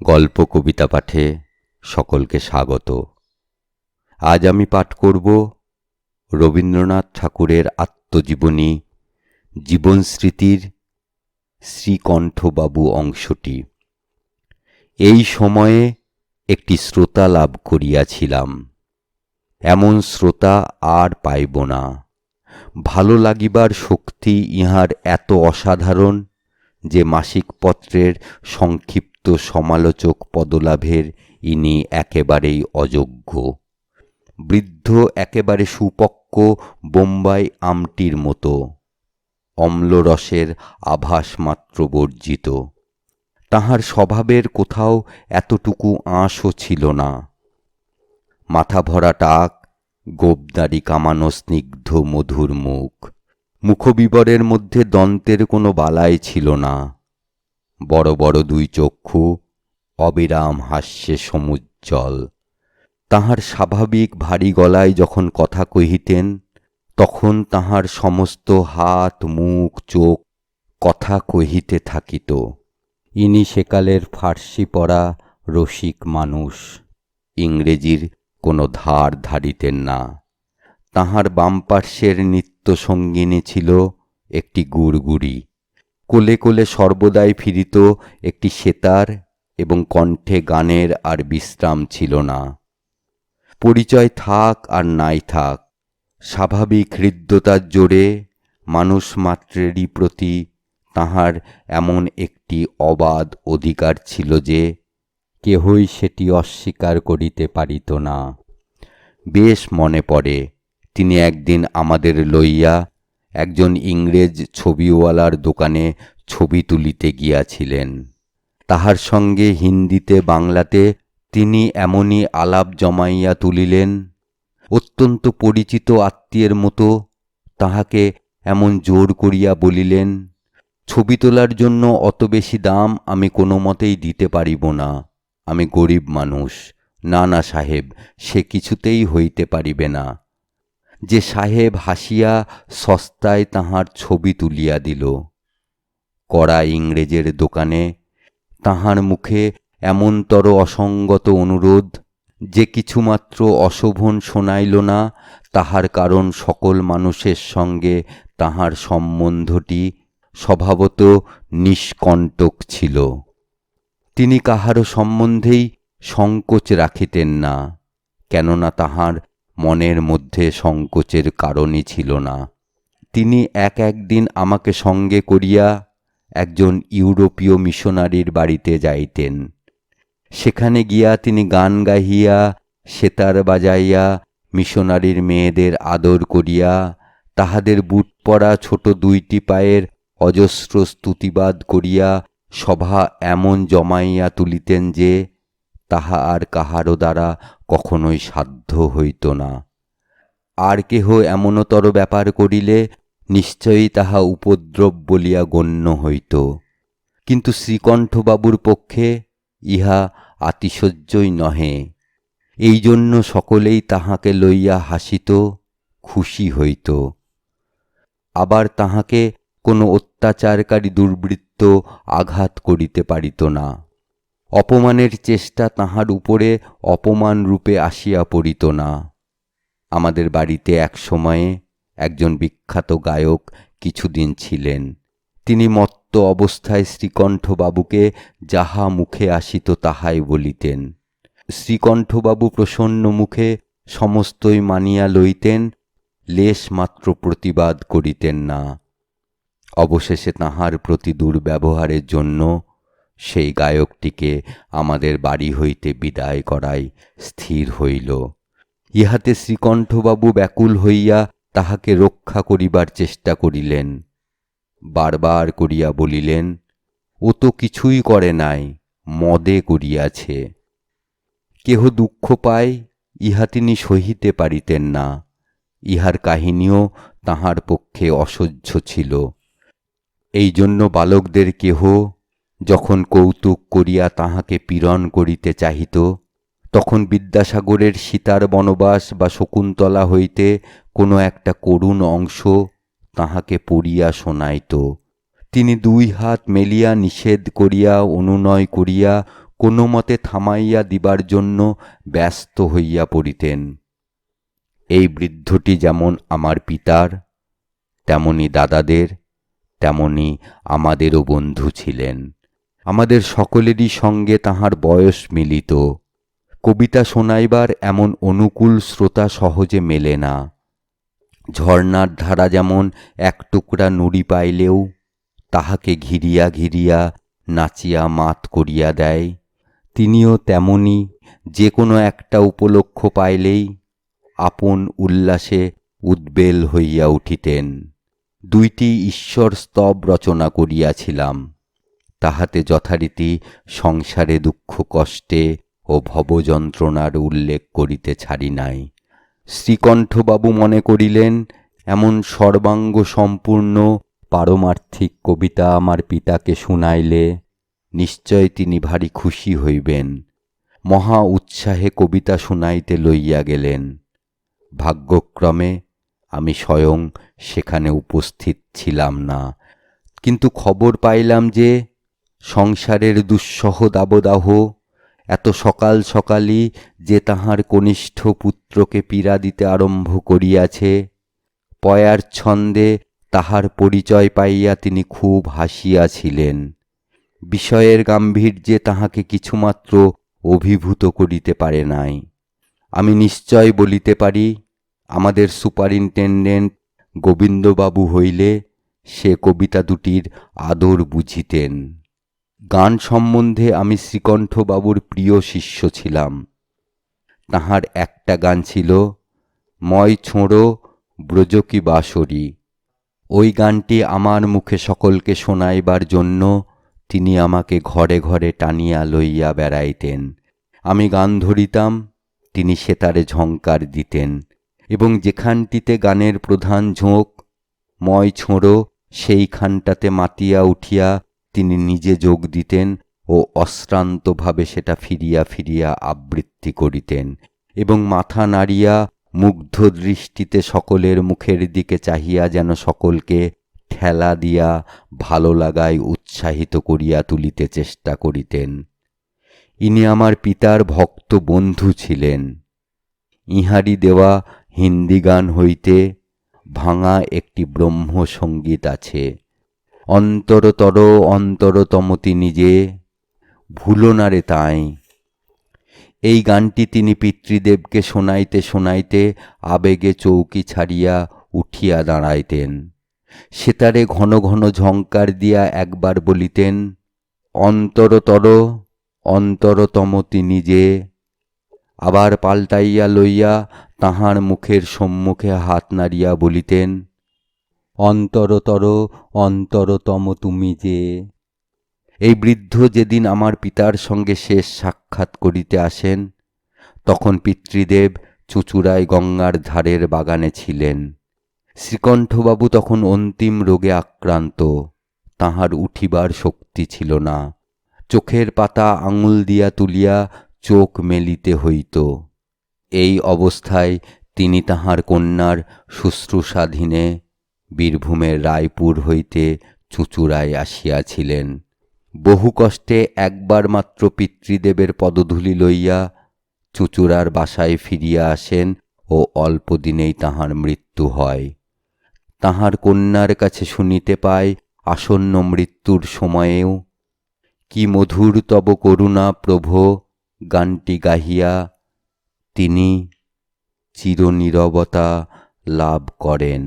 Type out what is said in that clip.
গল্প কবিতা পাঠে সকলকে স্বাগত। আজ আমি পাঠ করব রবীন্দ্রনাথ ঠাকুরের আত্মজীবনী জীবন স্মৃতির শ্রীকণ্ঠবাবু অংশটি। এই সময়ে একটি শ্রোতা লাভ করিয়াছিলাম। এমন শ্রোতা আর পাইব না। ভালো লাগিবার শক্তি ইহার এত অসাধারণ যে মাসিক পত্রের সংক্ষিপ্ত সমালোচক পদলাভের ইনি একেবারেই অযোগ্য। বৃদ্ধ একেবারে সুপক্ক বোম্বাই আমটির মতো। অম্লরসের আভাস মাত্র বর্জিত। তাহার স্বভাবের কোথাও এতটুকু আঁশও ছিল না। মাথা ভরা টাক গোবদারি কামানো স্নিগ্ধ মধুর মুখ। মুখবিবরের মধ্যে দন্তের কোনো বালাই ছিল না। বড় বড় দুই চক্ষু, অবিরাম হাস্যে সমুজ্জ্বল। তাহার স্বাভাবিক ভারী গলায় যখন কথা কহিতেন, তখন তাহার সমস্ত হাত, মুখ, চোখ কথা কহিতে থাকিত। ইনি সেকালের ফার্সি পড়া রসিক মানুষ, ইংরেজির কোনো ধার ধারিতেন না। তাহার বাম পার্শ্বের নিত্য সঙ্গিনী ছিল একটি গুড়গুড়ি। কোলে কোলে সর্বদাই ফিরিত একটি সেতার এবং কণ্ঠে গানের আর বিশ্রাম ছিল না। পরিচয় থাক আর নাই থাক, স্বাভাবিক হৃদ্যতার জোরে মানুষ মাত্রেরই প্রতি তাহার এমন একটি অবাধ অধিকার ছিল যে কেহই সেটি অস্বীকার করিতে পারিত না। বেশ মনে পড়ে, তিনি একদিন আমাদের লইয়া একজন ইংরেজ ছবিওয়ালার দোকানে ছবি তুলিতে গিয়াছিলেন। তাহার সঙ্গে হিন্দিতে বাংলাতে তিনি এমনই আলাপ জমাইয়া তুলিলেন, অত্যন্ত পরিচিত আত্মীয়ের মতো তাহাকে এমন জোর করিয়া বলিলেন, ছবি তোলার জন্য অত বেশি দাম আমি কোনো মতেই দিতে পারিব না। আমি গরিব মানুষ। না না সাহেব, সে কিছুতেই হইতে পারিবে না। যে সাহেব হাসিয়া সস্তায় তাহার ছবি তুলিয়া দিল। কড়া ইংরেজের দোকানে তাহার মুখে এমনতর অসঙ্গত অনুরোধ যে কিছুমাত্র অশোভন শোনাইল না, তাহার কারণ সকল মানুষের সঙ্গে তাহার সম্বন্ধটি স্বভাবত নিষ্কণ্টক ছিল। তিনি কাহারও সম্বন্ধেই সংকোচ রাখিতেন না, কেননা তাহার মনের মধ্যে সংকোচের কারণই ছিল না। তিনি এক একদিন আমাকে সঙ্গে করিয়া একজন ইউরোপীয় মিশনারির বাড়িতে যাইতেন। সেখানে গিয়া তিনি গান গাহিয়া, সেতার বাজাইয়া, মিশনারির মেয়েদের আদর করিয়া, তাহাদের বুট পরা ছোট দুইটি পায়ের অজস্র স্তুতিবাদ করিয়া সভা এমন জমাইয়া তুলিতেন যে তাহা আর কাহারও দ্বারা কখনোই সাধ্য হইত না। আর কেহ এমনতর ব্যাপার করিলে নিশ্চয়ই তাহা উপদ্রব বলিয়া গণ্য হইত। কিন্তু শ্রীকণ্ঠবাবুর পক্ষে ইহা আতিশয্যই নহে। এই জন্য সকলেই তাহাকে লইয়া হাসিত, খুশি হইত। আবার তাহাকে কোনো অত্যাচারকারী দুর্বৃত্ত আঘাত করিতে পারিত না। অপমানের চেষ্টা তাহার উপরে অপমান রূপে আসিয়া পড়িত না। আমাদের বাড়িতে এক সময়ে একজন বিখ্যাত গায়ক কিছুদিন ছিলেন। তিনি মত্ত অবস্থায় শ্রীকণ্ঠবাবুকে যাহা মুখে আসিত তাহাই বলিতেন। শ্রীকণ্ঠবাবু প্রসন্ন মুখে সমস্তই মানিয়া লইতেন, লেশ মাত্র প্রতিবাদ করিতেন না। অবশেষে তাহার প্রতি দুর্ব্যবহারের জন্য সেই গায়কটিকে আমাদের বাড়ি হইতে বিদায় করাই স্থির হইল। ইহাতে শ্রীকণ্ঠবাবু ব্যাকুল হইয়া তাহাকে রক্ষা করিবার চেষ্টা করিলেন। বারবার করিয়া বলিলেন, ও তো কিছুই করে নাই, মদে করিয়াছে। কেহ দুঃখ পায়, ইহা তিনি সহিতে পারিতেন না। ইহার কাহিনীও তাহার পক্ষে অসহ্য ছিল। এই জন্য বালকদের কেহ যখন কৌতুক করিয়া তাহাকে পীড়ন করিতে চাহিত, তখন বিদ্যাসাগরের সীতার বনবাস বা শকুন্তলা হইতে কোনো একটা করুণ অংশ তাহাকে পড়িয়া শোনাইত। তিনি দুই হাত মেলিয়া নিষেধ করিয়া, অনুনয় করিয়া কোনো মতে থামাইয়া দিবার জন্য ব্যস্ত হইয়া পড়িতেন। এই বৃদ্ধটি যেমন আমার পিতার, তেমনি দাদাদের, তেমনি আমাদেরও বন্ধু ছিলেন। আমাদের সকলেরই সঙ্গে তাহার বয়স মিলিত। কবিতা শোনাইবার এমন অনুকূল শ্রোতা সহজে মেলে না। ঝর্ণার ধারা যেমন এক টুকরা নুড়ি পাইলেও, তাহাকে ঘিরিয়া ঘিরিয়া নাচিয়া মাত করিয়া দেয়। তিনিও তেমনি যে কোনো একটা উপলক্ষ পাইলেই আপন উল্লাসে উদ্বেল হইয়া উঠিতেন। দুইটি ঈশ্বর স্তব রচনা করিয়াছিলাম। তাহাতে যথারীতি সংসারে দুঃখ, কষ্টে ও ভবযন্ত্রণার উল্লেখ করিতে ছাড়ি নাই। শ্রীকণ্ঠবাবু মনে করিলেন, এমন সর্বাঙ্গ সম্পূর্ণ পারমার্থিক কবিতা আমার পিতাকে শুনাইলে নিশ্চয় তিনি ভারী খুশি হইবেন। মহা উৎসাহে কবিতা শুনাইতে লইয়া গেলেন। ভাগ্যক্রমে আমি স্বয়ং সেখানে উপস্থিত ছিলাম না। কিন্তু খবর পাইলাম যে সংসারের দুঃসহ দাবদাহ, এত সকাল সকালই যে তাহার কনিষ্ঠ পুত্রকে পীড়া দিতে আরম্ভ করিয়াছে। পয়ার ছন্দে তাহার পরিচয় পাইয়া তিনি খুব হাসিয়াছিলেন। বিষয়ের গাম্ভীর্যে তাহাকে কিছুমাত্র অভিভূত করিতে পারে নাই। আমি নিশ্চয় বলিতে পারি, আমাদের সুপারিনটেন্ডেন্ট গোবিন্দবাবু হইলে সে কবিতা দুটির আদর বুঝিতেন। গান সম্বন্ধে আমি শ্রীকণ্ঠবাবুর প্রিয় শিষ্য ছিলাম। তাহার একটা গান ছিল, ময় ছোঁড়ো ব্রজকি বাসরি ওই গানটি আমার মুখে সকলকে শোনাইবার জন্য তিনি আমাকে ঘরে ঘরে টানিয়া লইয়া বেড়াইতেন। আমি গান ধরিতাম, তিনি সেতারে ঝঙ্কার দিতেন। এবং যেখানটিতে গানের প্রধান ঝোঁক, ময় ছোঁড়ো সেইখানটাতে মাতিয়া উঠিয়া তিনি নিজে যোগ দিতেন ও অশ্রান্তভাবে সেটা ফিরিয়া ফিরিয়া আবৃত্তি করিতেন এবং মাথা নাড়িয়া মুগ্ধ দৃষ্টিতে সকলের মুখের দিকে চাহিয়া যেন সকলকে ঠেলা দিয়া ভালো লাগায় উৎসাহিত করিয়া তুলিতে চেষ্টা করিতেন। ইনি আমার পিতার ভক্ত বন্ধু ছিলেন। ইহারি দেওয়া হিন্দি গান হইতে ভাঙা একটি ব্রহ্মসঙ্গীত আছে। অন্তরতর অন্তরতমতি নিজে, ভুলো না রে তাই। এই গানটি তিনি পিতৃদেবকে শোনাইতে শোনাইতে আবেগে চৌকি ছাড়িয়া উঠিয়া দাঁড়াইতেন। সেতারে ঘন ঘন ঝঙ্কার দিয়া একবার বলিতেন, অন্তরতর অন্তরতমতি নিজে। আবার পাল্টাইয়া লইয়া তাহার মুখের সম্মুখে হাত নাড়িয়া বলিতেন অন্তরতর, অন্তরতম তুমি যে। এই বৃদ্ধ যেদিন আমার পিতার সঙ্গে শেষ সাক্ষাৎ করিতে আসেন, তখন পিতৃদেব চুচুড়ায় গঙ্গার ধারের বাগানে ছিলেন। শ্রীকণ্ঠবাবু তখন অন্তিম রোগে আক্রান্ত, তাহার উঠিবার শক্তি ছিল না। চোখের পাতা আঙুল দিয়া তুলিয়া চোখ মেলিতে হইত। এই অবস্থায় তিনি তাহার কন্যার শুশ্রূষাধীনে বীরভূমের রায়পুর হইতে চুঁচুড়ায় আসিয়াছিলেন। বহু কষ্টে একবার মাত্র পিতৃদেবের পদধূলি লইয়া চুচুড়ার বাসায় ফিরিয়া আসেন ও অল্প দিনেই তাহার মৃত্যু হয়। তাহার কন্যার কাছে শুনিতে পায় আসন্ন মৃত্যুর সময়েও, কি মধুর তব করুণা প্রভ, গানটি গাহিয়া তিনি চিরনীরবতা লাভ করেন।